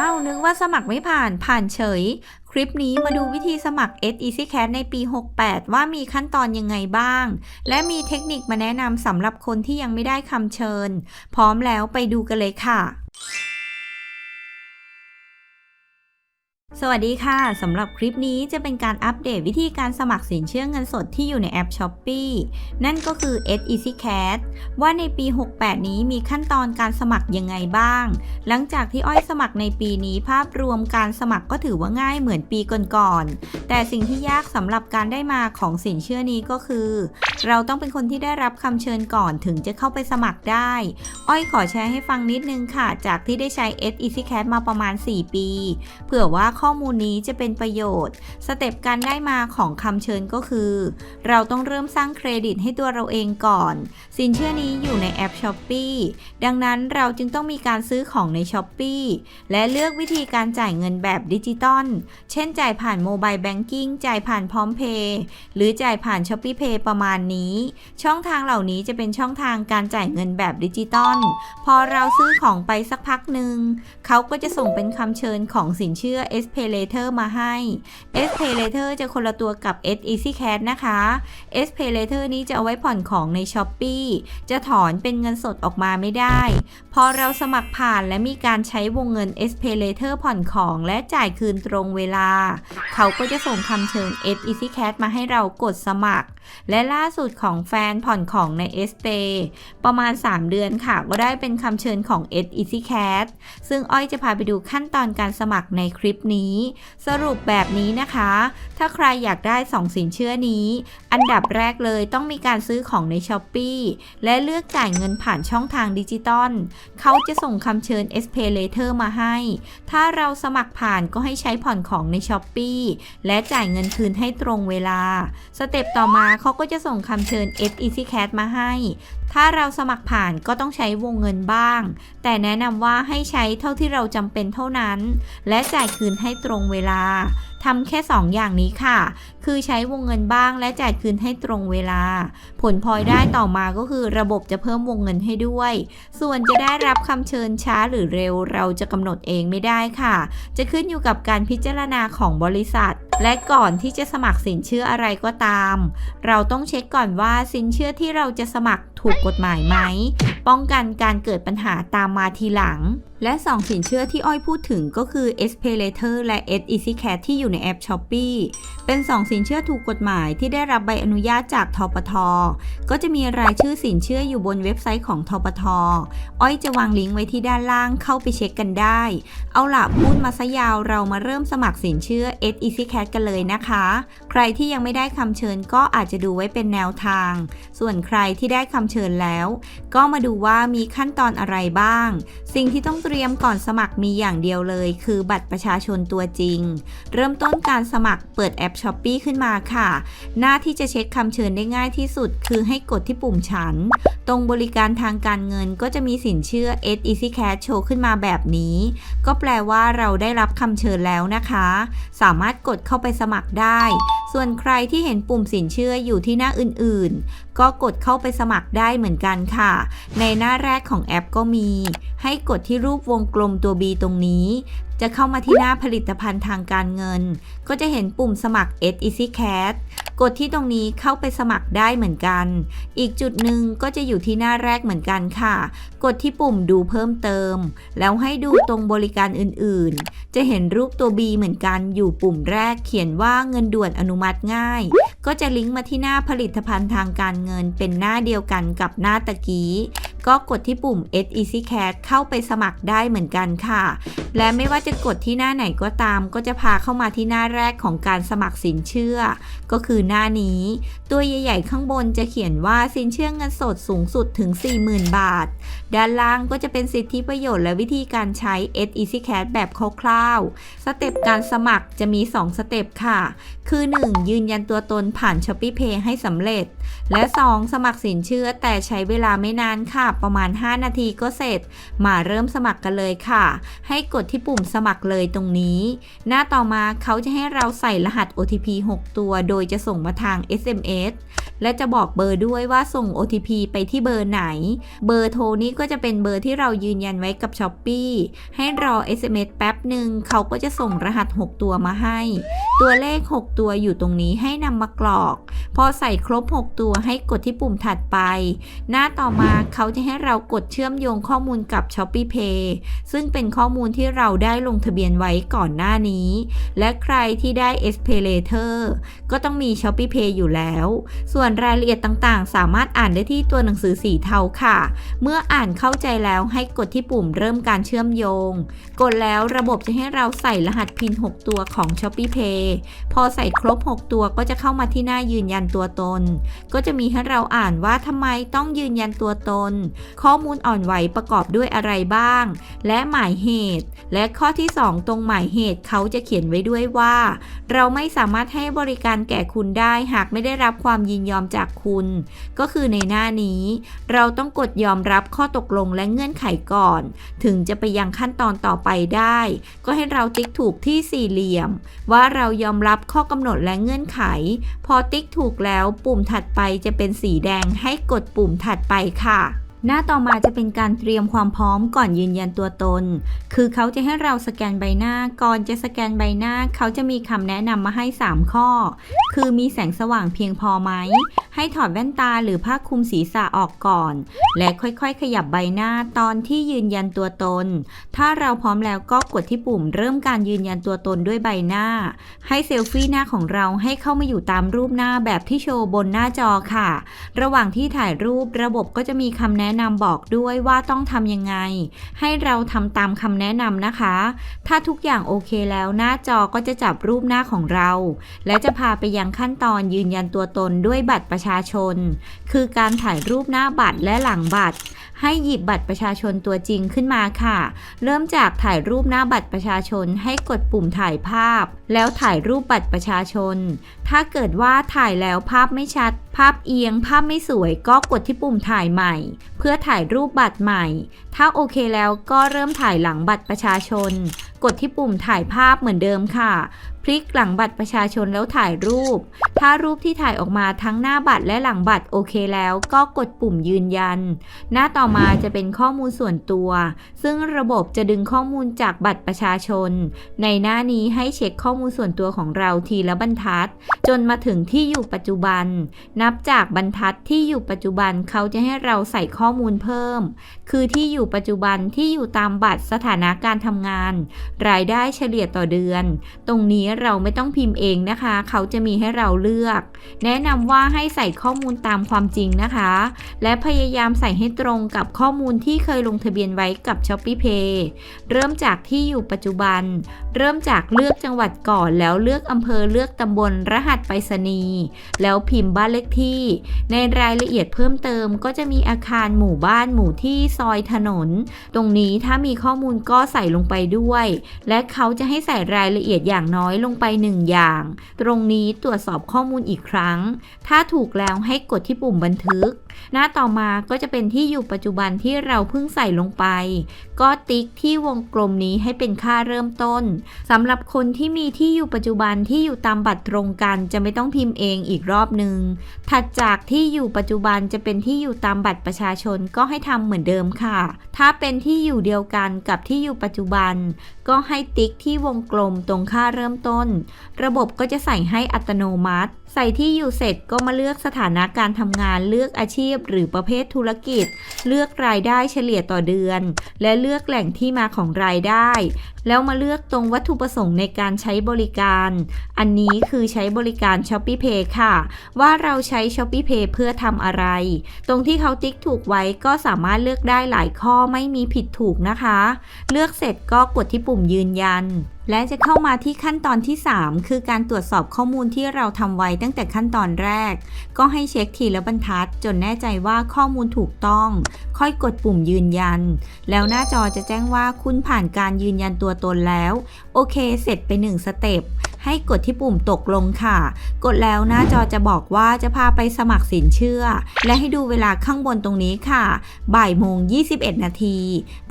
อ้าวนึกว่าสมัครไม่ผ่านผ่านเฉย คลิปนี้มาดูวิธีสมัคร S Easy Cat ในปี 68 ว่ามีขั้นตอนยังไงบ้าง และมีเทคนิคมาแนะนำสำหรับคนที่ยังไม่ได้คำเชิญ พร้อมแล้วไปดูกันเลยค่ะ สวัสดีค่ะ สำหรับคลิปนี้จะเป็นการอัปเดตวิธีการสมัครสินเชื่อเงินสดที่อยู่ในแอป s h อ p e e นั่นก็คือ S Easy Cat ว่าในปี 68 นี้มีขั้นตอนการสมัครยังไงบ้าง หลังจากที่อ้อยสมัครในปีนี้ภาพรวมการสมัครก็ถือว่าง่ายเหมือนปีก่อนๆแต่สิ่งที่ยากสำหรับการได้มาของสินเชื่อนี้ก็คือ เราต้องเป็นคนที่ได้รับคำเชิญก่อนถึงจะเข้าไปสมัครได้ อ้อยขอแชร์ให้ฟังนิดนึงค่ะ จากที่ได้ใช้ S Easy Cat มาประมาณ 4 ปี เผื่อว่าข้ออมูลนี้จะเป็นประโยชน์ สเต็ปการได้มาของคำเชิญก็คือ เราต้องเริ่มสร้างเครดิตให้ตัวเราเองก่อน สินเชื่อนี้อยู่ในแอป s h อ p e e ดังนั้นเราจึงต้องมีการซื้อของใน s h อ p e e และเลือกวิธีการจ่ายเงินแบบดิจิตอล เช่นจ่ายผ่านโมบายแบงกิ้งจ่ายผ่านพร้อมเพย์หรือจ่ายผ่าน s h อ p e e Pay ประมาณนี้ ช่องทางเหล่านี้จะเป็นช่องทางการจ่ายเงินแบบดิจิตอล พอเราซื้อของไปสักพักหนึ่ง เขาก็จะส่งเป็นคำเชิญของสินเชื่อ S Pay Later มาให้ S Pay Later จะคนละตัวกับ S Easy Cash นะคะ S Pay Later นี้จะเอาไว้ผ่อนของใน s h อ p e e จะถอนเป็นเงินสดออกมาไม่ได้ พอเราสมัครผ่านและมีการใช้วงเงิน S Pay Later ผ่อนของและจ่ายคืนตรงเวลา เขาก็จะส่งคำเชิญ S Easy Cash มาให้เรากดสมัคร และล่าสุดของแฟนผ่อนของใน S Pay ประมาณ 3 เดือนค่ะก็ได้เป็นคำเชิญของ S Easy Cat ซึ่งอ้อยจะพาไปดูขั้นตอนการสมัครในคลิปนี้สรุปแบบนี้นะคะ ถ้าใครอยากได้ 2 สินเชื่อนี้ อันดับแรกเลยต้องมีการซื้อของใน s h อ p e e และเลือกจ่ายเงินผ่านช่องทางดิจิตอลเขาจะส่งคำเชิญ S Pay Later มาให้ ถ้าเราสมัครผ่านก็ให้ใช้ผ่อนของใน s h อ p e e และจ่ายเงินคืนให้ตรงเวลา สเต็ปต่อมาเขาก็จะส่งคำเชิญ S Easy Cat มาให้ ถ้าเราสมัครผ่านก็ต้องใช้วงเงินบ้าง แต่แนะนำว่าให้ใช้เท่าที่เราจำเป็นเท่านั้น และจ่ายคืนให้ให้ตรงเวลาทำแค่ 2 อย่างนี้ค่ะ คือใช้วงเงินบ้างและจ่ายคืนให้ตรงเวลา ผลพลอยได้ต่อมาก็คือระบบจะเพิ่มวงเงินให้ด้วย ส่วนจะได้รับคำเชิญช้าหรือเร็วเราจะกำหนดเองไม่ได้ค่ะ จะขึ้นอยู่กับการพิจารณาของบริษัท และก่อนที่จะสมัครสินเชื่ออะไรก็ตาม เราต้องเช็คก่อนว่าสินเชื่อที่เราจะสมัครถูกกฎหมายไหม ป้องกันการเกิดปัญหาตามมาทีหลัง และ 2 สินเชื่อที่อ้อยพูดถึงก็คือ S Pay Later และ S Easy Cat ที่อยู่ในแอป Shopee เป็น 2 สินเชื่อถูกกฎหมายที่ได้รับใบอนุญาตจากทปท ก็จะมีรายชื่อสินเชื่ออยู่บนเว็บไซต์ของทปท อ้อยจะวางลิงก์ไว้ที่ด้านล่างเข้าไปเช็คกันได้ เอาล่ะพูดมาซะยาวเรามาเริ่มสมัครสินเชื่อ S Easy Cat กันเลยนะคะ ใครที่ยังไม่ได้คำเชิญก็อาจจะดูไว้เป็นแนวทาง ส่วนใครที่ได้คำเชิญแล้ว ก็มาดูว่ามีขั้นตอนอะไรบ้าง สิ่งที่ต้องเตรียมก่อนสมัครมีอย่างเดียวเลย คือบัตรประชาชนตัวจริง เริ่มต้นการสมัครเปิดแอป s h อ p e e ขึ้นมาค่ะ หน้าที่จะเช็คคำเชิญได้ง่ายที่สุด คือให้กดที่ปุ่มฉัน ตรงบริการทางการเงินก็จะมีสินเชื่อ S Easy Cash โชว์ขึ้นมาแบบนี้ ก็แปลว่าเราได้รับคำเชิญแล้วนะคะ สามารถกดเข้าไปสมัครได้ ส่วนใครที่เห็นปุ่มสินเชื่ออยู่ที่หน้าอื่นๆ ก็กดเข้าไปสมัครได้เหมือนกันค่ะ ในหน้าแรกของแอปก็มี ให้กดที่รูปวงกลมตัว B ตรงนี้ จะเข้ามาที่หน้าผลิตภัณฑ์ทางการเงิน ก็จะเห็นปุ่มสมัคร S Easy Cash กดที่ตรงนี้เข้าไปสมัครได้เหมือนกัน อีกจุดหนึ่งก็จะอยู่ที่หน้าแรกเหมือนกันค่ะ กดที่ปุ่มดูเพิ่มเติม แล้วให้ดูตรงบริการอื่นๆ จะเห็นรูปตัว B เหมือนกันอยู่ปุ่มแรกเขียนว่าเงินด่วนอนุมัติง่าย ก็จะลิงก์มาที่หน้าผลิตภัณฑ์ทางการเงินเป็นหน้าเดียวกันกับหน้าตะกี้ก็กดที่ปุ่ม S Easy Cat เข้าไปสมัครได้เหมือนกันค่ะ และไม่ว่าจะกดที่หน้าไหนก็ตาม ก็จะพาเข้ามาที่หน้าแรกของการสมัครสินเชื่อ ก็คือหน้านี้ ตัวใหญ่ ๆ ข้างบนจะเขียนว่าสินเชื่อเงินสดสูงสุดถึง 40,000 บาท ด้านล่างก็จะเป็นสิทธิประโยชน์และวิธีการใช้ S Easy Cat แบบคร่าวๆ สเต็ปการสมัครจะมี 2 สเต็ปค่ะ คือ 1. ยืนยันตัวตนผ่าน Shopee Pay ให้สำเร็จ และ 2. สมัครสินเชื่อแต่ใช้เวลาไม่นานค่ะประมาณ 5 นาทีก็เสร็จ มาเริ่มสมัครกันเลยค่ะ ให้กดที่ปุ่มสมัครเลยตรงนี้ หน้าต่อมาเขาจะให้เราใส่รหัส OTP 6 ตัว โดยจะส่งมาทาง SMS และจะบอกเบอร์ด้วยว่าส่ง OTP ไปที่เบอร์ไหน เบอร์โทรนี้ก็จะเป็นเบอร์ที่เรายืนยันไว้กับ s h อ p e e ให้รอ SMS แป๊บหนึ่งเขาก็จะส่งรหัส 6 ตัวมาให้ ตัวเลข 6 ตัวอยู่ตรงนี้ให้นำมากรอก อใส่ครบ 6 ตัวให้กดที่ปุ่มถัดไป หน้าต่อมาเขาจะให้เรากดเชื่อมโยงข้อมูลกับ s h o p e e Pay ซึ่งเป็นข้อมูลที่เราได้ลงทะเบียนไว้ก่อนหน้านี้ และใครที่ได้ s p a y Later ก็ต้องมี s h o p e e Pay อยู่แล้ว ส่วนรายละเอียดต่างๆ สามารถอ่านได้ที่ตัวหนังสือสีเทาค่ะ เมื่ออ่านเข้าใจแล้วให้กดที่ปุ่มเริ่มการเชื่อมโยง กดแล้วระบบจะให้เราใส่รหัสพิน 6 ตัวของ s h o p e e Pay พอใส่ครบ 6 ตัวก็จะเข้ามาที่หน้ายืนยันตัวตน ก็จะมีให้เราอ่านว่าทำไมต้องยืนยันตัวตน ข้อมูลอ่อนไหวประกอบด้วยอะไรบ้าง และหมายเหตุ และข้อที่ 2 ตรงหมายเหตุเขาจะเขียนไว้ด้วยว่า เราไม่สามารถให้บริการแก่คุณได้หากไม่ได้รับความยินยอมจากคุณ ก็คือในหน้านี้ เราต้องกดยอมรับข้อตกลงและเงื่อนไขก่อน ถึงจะไปยังขั้นตอนต่อไปได้ ก็ให้เราติ๊กถูกที่สี่เหลี่ยม ว่าเรายอมรับข้อกำหนดและเงื่อนไข พอติ๊กถูกแล้วปุ่มถัดไปจะเป็นสีแดงให้กดปุ่มถัดไปค่ะ หน้าต่อมาจะเป็นการเตรียมความพร้อมก่อนยืนยันตัวตน คือเขาจะให้เราสแกนใบหน้า ก่อนจะสแกนใบหน้า เขาจะมีคำแนะนำมาให้ 3 ข้อ คือมีแสงสว่างเพียงพอไหม ให้ถอดแว่นตาหรือผ้าคลุมศีรษะออกก่อน และค่อยๆ ขยับใบหน้าตอนที่ยืนยันตัวตน ถ้าเราพร้อมแล้วก็กดที่ปุ่มเริ่มการยืนยันตัวตนด้วยใบหน้า ให้เซลฟี่หน้าของเราให้เข้ามาอยู่ตามรูปหน้าแบบที่โชว์บนหน้าจอค่ะ ระหว่างที่ถ่ายรูประบบก็จะมีคำแนะนะนำบอกด้วยว่าต้องทำยังไง ให้เราทำตามคำแนะนำนะคะ ถ้าทุกอย่างโอเคแล้วหน้าจอก็จะจับรูปหน้าของเรา และจะพาไปยังขั้นตอนยืนยันตัวตนด้วยบัตรประชาชน คือการถ่ายรูปหน้าบัตรและหลังบัตรให้หยิบบัตรประชาชนตัวจริงขึ้นมาค่ะ เริ่มจากถ่ายรูปหน้าบัตรประชาชนให้กดปุ่มถ่ายภาพ แล้วถ่ายรูปบัตรประชาชน ถ้าเกิดว่าถ่ายแล้วภาพไม่ชัด ภาพเอียง ภาพไม่สวยก็กดที่ปุ่มถ่ายใหม่ เพื่อถ่ายรูปบัตรใหม่ ถ้าโอเคแล้วก็เริ่มถ่ายหลังบัตรประชาชน กดที่ปุ่มถ่ายภาพเหมือนเดิมค่ะพลิกหลังบัตรประชาชนแล้วถ่ายรูป ถ้ารูปที่ถ่ายออกมาทั้งหน้าบัตรและหลังบัตรโอเคแล้ว ก็กดปุ่มยืนยัน หน้าต่อมาจะเป็นข้อมูลส่วนตัว ซึ่งระบบจะดึงข้อมูลจากบัตรประชาชน ในหน้านี้ให้เช็คข้อมูลส่วนตัวของเราทีละบรรทัด จนมาถึงที่อยู่ปัจจุบัน นับจากบรรทัดที่อยู่ปัจจุบันเขาจะให้เราใส่ข้อมูลเพิ่ม คือที่อยู่ปัจจุบันที่อยู่ตามบัตรสถานะการทำงาน รายได้เฉลี่ยต่อเดือน ตรงนี้เราไม่ต้องพิมพ์เองนะคะ เขาจะมีให้เราเลือก แนะนำว่าให้ใส่ข้อมูลตามความจริงนะคะ และพยายามใส่ให้ตรงกับข้อมูลที่เคยลงทะเบียนไว้กับ s h o p e e Pay เริ่มจากที่อยู่ปัจจุบัน เริ่มจากเลือกจังหวัดก่อน แล้วเลือกอำเภอเลือกตำบลรหัสไปรษณีย์แล้วพิมพ์บ้านเลขที่ ในรายละเอียดเพิ่มเติมก็จะมีอาคารหมู่บ้านหมู่ที่ซอยถนน ตรงนี้ถ้ามีข้อมูลก็ใส่ลงไปด้วย และเขาจะให้ใส่รายละเอียดอย่างน้อยลงไปหนึ่งอย่าง ตรงนี้ตรวจสอบข้อมูลอีกครั้ง ถ้าถูกแล้วให้กดที่ปุ่มบันทึกหน้าต่อมาก็จะเป็นที่อยู่ปัจจุบันที่เราเพิ่งใส่ลงไป ก็ติ๊กที่วงกลมนี้ให้เป็นค่าเริ่มต้นสำหรับคนที่มีที่อยู่ปัจจุบันที่อยู่ตามบัตรตรงกัน จะไม่ต้องพิมพ์เองอีกรอบหนึ่งถัดจากที่อยู่ปัจจุบันจะเป็นที่อยู่ตามบัตรประชาชนก็ให้ทำเหมือนเดิมค่ะ ถ้าเป็นที่อยู่เดียวกันกับที่อยู่ปัจจุบัน ก็ให้ติ๊กที่วงกลมตรงค่าเริ่มต้น ระบบก็จะใส่ให้อัตโนมัติ ใส่ที่อยู่เสร็จก็มาเลือกสถานะการทำงานเลือกอาชีพ หรือประเภทธุรกิจ เลือกรายได้เฉลี่ยต่อเดือน และเลือกแหล่งที่มาของรายได้ แล้วมาเลือกตรงวัตถุประสงค์ในการใช้บริการ อันนี้คือใช้บริการ s h o p e e Pay ค่ะ ว่าเราใช้ s h o p e e Pay เพื่อทำอะไร ตรงที่เขาติ๊กถูกไว้ก็สามารถเลือกได้หลายข้อไม่มีผิดถูกนะคะ เลือกเสร็จก็กดที่ปุ่มยืนยัน และจะเข้ามาที่ขั้นตอนที่ 3 คือการตรวจสอบข้อมูลที่เราทำไว้ตั้งแต่ขั้นตอนแรก ก็ให้เช็คทีละบรรทัด จนแน่ใจว่าข้อมูลถูกต้อง ค่อยกดปุ่มยืนยัน แล้วหน้าจอจะแจ้งว่าคุณผ่านการยืนยันตัวตนแล้ว โอเค เสร็จไป 1 สเต็ป ให้กดที่ปุ่มตกลงค่ะ กดแล้วหน้าจอจะบอกว่าจะพาไปสมัครสินเชื่อ และให้ดูเวลาข้างบนตรงนี้ค่ะ บ่ายโมง 21 นาที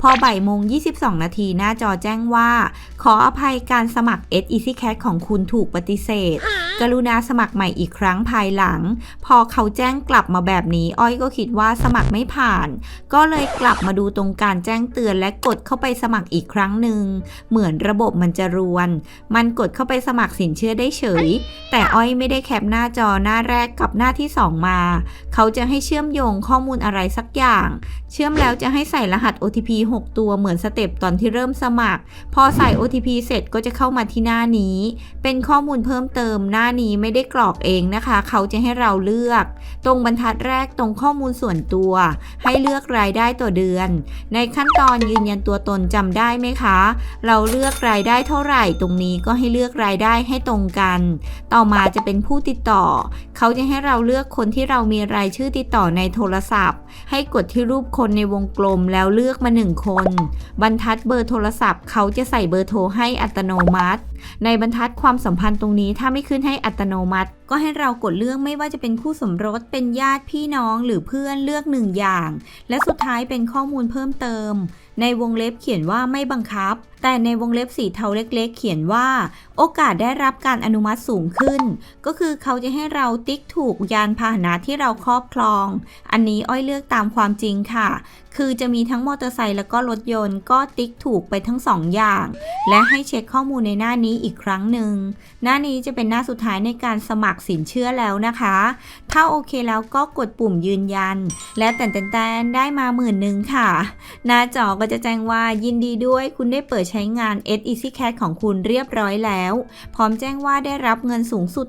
พอบ่ายโมง 22 นาทีหน้าจอแจ้งว่า ขออภัยการสมัคร S Easy Cat ของคุณถูกปฏิเสธ กรุณาสมัครใหม่อีกครั้งภายหลัง พอเขาแจ้งกลับมาแบบนี้ อ้อยก็คิดว่าสมัครไม่ผ่าน ก็เลยกลับมาดูตรงการแจ้งเตือนและกดเข้าไปสมัครอีกครั้งหนึ่ง เหมือนระบบมันจะรวน มันกดเข้าไปสมัครสินเชื่อได้เฉย แต่อ้อยไม่ได้แคปหน้าจอหน้าแรกกับหน้าที่ 2 มา เขาจะให้เชื่อมโยงข้อมูลอะไรสักอย่าง เชื่อมแล้วจะให้ใส่รหัส OTP 6 ตัวเหมือนสเต็ปตอนที่เริ่มสมัคร พอใส่ OTP เสร็จก็จะเข้ามาที่หน้านี้ เป็นข้อมูลเพิ่มเติมหน้านี้ไม่ได้กรอกเองนะคะ เขาจะให้เราเลือก ตรงบรรทัดแรกตรงข้อมูลส่วนตัว ให้เลือกรายได้ต่อเดือน ในขั้นตอนยืนยันตัวตนจำได้ไหมคะ เราเลือกรายได้เท่าไหร่ ตรงนี้ก็ให้เลือกรายได้ให้ตรงกัน ต่อมาจะเป็นผู้ติดต่อ เขาจะให้เราเลือกคนที่เรามีรายชื่อติดต่อในโทรศัพท์ ให้กดที่รูปคนในวงกลมแล้วเลือกมาหนึ่งคน บรรทัดเบอร์โทรศัพท์ เขาจะใส่เบอร์โทรให้อัตโนมัติ ในบรรทัดความสัมพันธ์ตรงนี้ถ้าไม่ขึ้นให้อัตโนมัติ ก็ให้เรากดเลือกไม่ว่าจะเป็นคู่สมรสเป็นญาติพี่น้องหรือเพื่อนเลือกหนึ่งอย่าง และสุดท้ายเป็นข้อมูลเพิ่มเติม ในวงเล็บเขียนว่าไม่บังคับ แต่ในวงเล็บสีเทาเล็กๆ เขียนว่า โอกาสได้รับการอนุมัติสูงขึ้น ก็คือเขาจะให้เราติ๊กถูกยานพาหนะที่เราครอบครอง อันนี้อ้อยเลือกตามความจริงค่ะ คือจะมีทั้งมอเตอร์ไซค์แล้วก็รถยนต์ก็ติ๊กถูกไปทั้งสองอย่าง และให้เช็คข้อมูลในหน้านี้อีกครั้งหนึ่ง หน้านี้จะเป็นหน้าสุดท้ายในการสมัครสินเชื่อแล้วนะคะ ถ้าโอเคแล้วก็กดปุ่มยืนยัน และแต่นแตนๆได้มาหมื่นหนึ่งค่ะ หน้าจอก็จะแจ้งว่ายินดีด้วยคุณได้เปิดใช้งาน S Easy Cash ของคุณเรียบร้อยแล้ว พร้อมแจ้งว่าได้รับเงินสูงสุด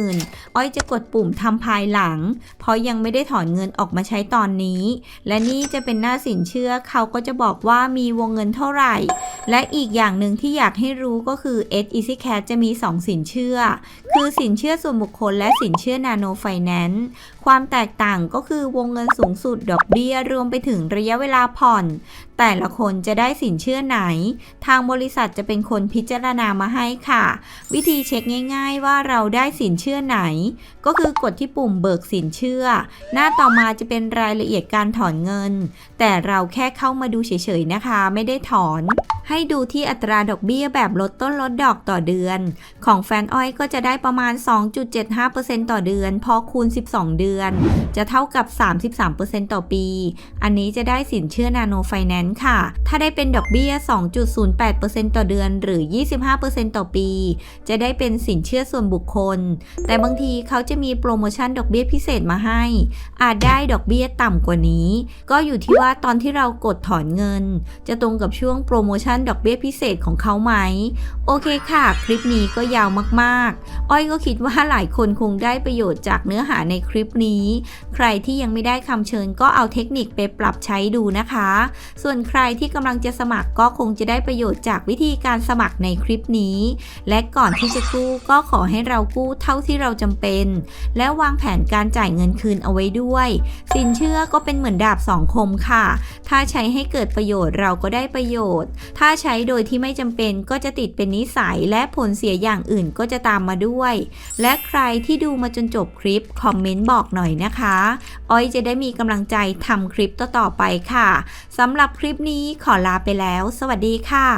10,000 อ้อยจะกดปุ่มทำภายหลัง เพราะยังไม่ได้ถอนเงินออกมาใช้ตอนนี้ และนี่จะเป็นหน้าสินเชื่อเขาก็จะบอกว่ามีวงเงินเท่าไหร่ และอีกอย่างหนึ่งที่อยากให้รู้ก็คือ S Easy Cash จะมี 2 สินเชื่อ คือสินเชื่อส่วนบุคคลและสินเชื่อ Nano Finance ความแตกต่างก็คือวงเงินสูงสุดดอกเบี้ยรวมไปถึงระยะเวลาผ่อน แต่ละคนจะได้สินเชื่อไหนทางบริษัทจะเป็นคนพิจารณามาให้ค่ะ วิธีเช็คง่าย ๆ ว่าเราได้สินเชื่อไหน ก็คือกดที่ปุ่มเบิกสินเชื่อ หน้าต่อมาจะเป็นรายละเอียดการถอนเงิน แต่เราแค่เข้ามาดูเฉยๆนะคะ ไม่ได้ถอน ให้ดูที่อัตราดอกเบี้ยแบบลดต้นลดดอกต่อเดือน ของแฟนอ้อยก็จะได้ประมาณ 2.75%ต่อเดือน พอคูณ 12 เดือน จะเท่ากับ 33%ต่อปี อันนี้จะได้สินเชื่อนาโนไฟแนนซ์ค่ะ ถ้าได้เป็นดอกเบี้ย 2.08%ต่อเดือนหรือ 25%ต่อปี จะได้เป็นสินเชื่อส่วนบุคคล แต่บางทีเขาจะมีโปรโมชั่นดอกเบี้ยพิเศษมาให้ อาจได้ดอกเบี้ยต่ำกว่านี้ ก็อยู่ที่ว่าตอนที่เรากดถอนเงิน จะตรงกับช่วงโปรโมชั่นดอกเบี้ยพิเศษของเขาไหม โอเคค่ะ คลิปนี้ก็ยาวมากๆ อ้อยก็คิดว่าหลายคนคงได้ประโยชน์จากเนื้อหาในคลิปนี้ ใครที่ยังไม่ได้คำเชิญก็เอาเทคนิคไปปรับใช้ดูนะคะ ส่วนใครที่กำลังจะสมัครก็คงจะได้ประโยชน์จากวิธีการสมัครในคลิปนี้ และก่อนที่จะกู้ก็ขอให้เรากู้เท่าที่เราจำเป็น และวางแผนการจ่ายเงินคืนเอาไว้ด้วย สินเชื่อก็เป็นเหมือนดาบสองคมค่ะ ถ้าใช้ให้เกิดประโยชน์เราก็ได้ประโยชน์ ถ้าาใช้โดยที่ไม่จำเป็นก็จะติดเป็นนิสัยและผลเสียอย่างอื่นก็จะตามมาด้วย และใครที่ดูมาจนจบคลิป คอมเมนต์บอกหน่อยนะคะ อ้อยจะได้มีกำลังใจทำคลิปต่อๆไปค่ะสำหรับคลิปนี้ขอลาไปแล้ว สวัสดีค่ะ